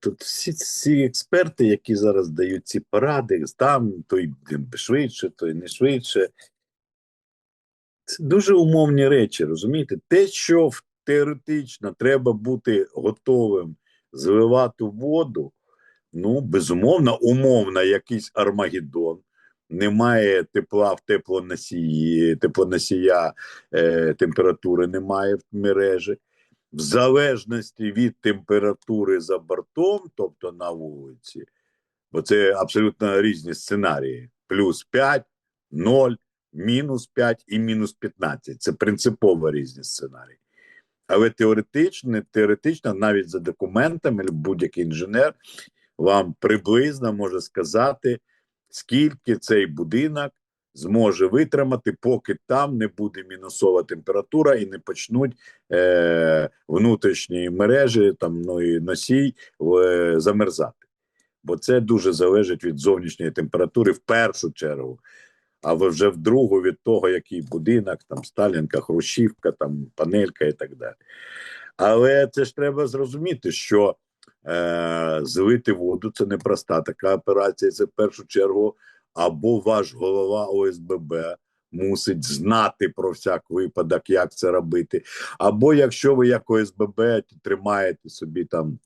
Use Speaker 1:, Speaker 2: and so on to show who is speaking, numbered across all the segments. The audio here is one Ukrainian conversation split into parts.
Speaker 1: Тут всі ці експерти, які зараз дають ці поради, там той швидше, той не швидше. Це дуже умовні речі, розумієте? Те, що теоретично треба бути готовим зливати воду, ну, безумовно, умовно, якийсь Армагеддон. Немає тепла в теплоносії, теплоносія е, температури немає в мережі. В залежності від температури за бортом, тобто на вулиці, бо це абсолютно різні сценарії: плюс 5, 0, мінус 5 і мінус 15. Це принципово різні сценарії. Але теоретично, теоретично, навіть за документами, будь-який інженер вам приблизно може сказати, скільки цей будинок зможе витримати, поки там не буде мінусова температура і не почнуть е, внутрішні мережі, там ну і носій е, замерзати. Бо це дуже залежить від зовнішньої температури в першу чергу. А вже в другу від того, який будинок, там Сталінка, Хрущівка, там панелька і так далі. Але це ж треба зрозуміти, що е, злити воду це не проста така операція. Це в першу чергу або ваш голова ОСББ мусить знати про всяк випадок, як це робити. Або якщо ви як ОСББ тримаєте собі там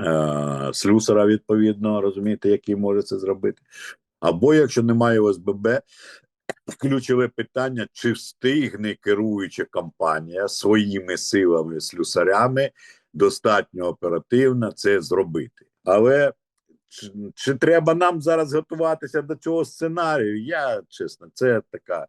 Speaker 1: е, слюсара, відповідно, розумієте, який може це зробити. Або якщо немає ОСББ, ключове питання: чи встигне керуюча компанія своїми силами слюсарями достатньо оперативно це зробити. Але чи, чи треба нам зараз готуватися до цього сценарію? Я чесно, це така.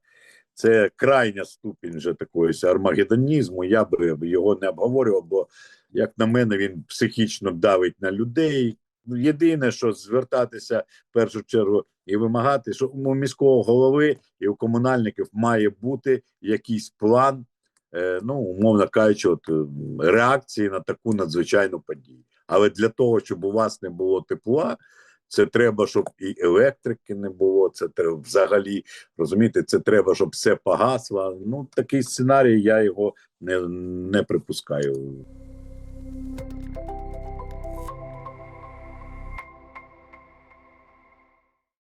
Speaker 1: Це крайня ступінь вже такої армагедонізму. Я би його не обговорював, бо, як на мене, він психічно давить на людей. Ну, Єдине, що звертатися в першу чергу і вимагати, що у міського голови і у комунальників має бути якийсь план, е, ну умовно кажучи, от, реакції на таку надзвичайну подію. Але для того, щоб у вас не було тепла, це треба, щоб і електрики не було. Це треба взагалі розумієте, це треба, щоб все погасло. Ну такий сценарій я його не, не припускаю.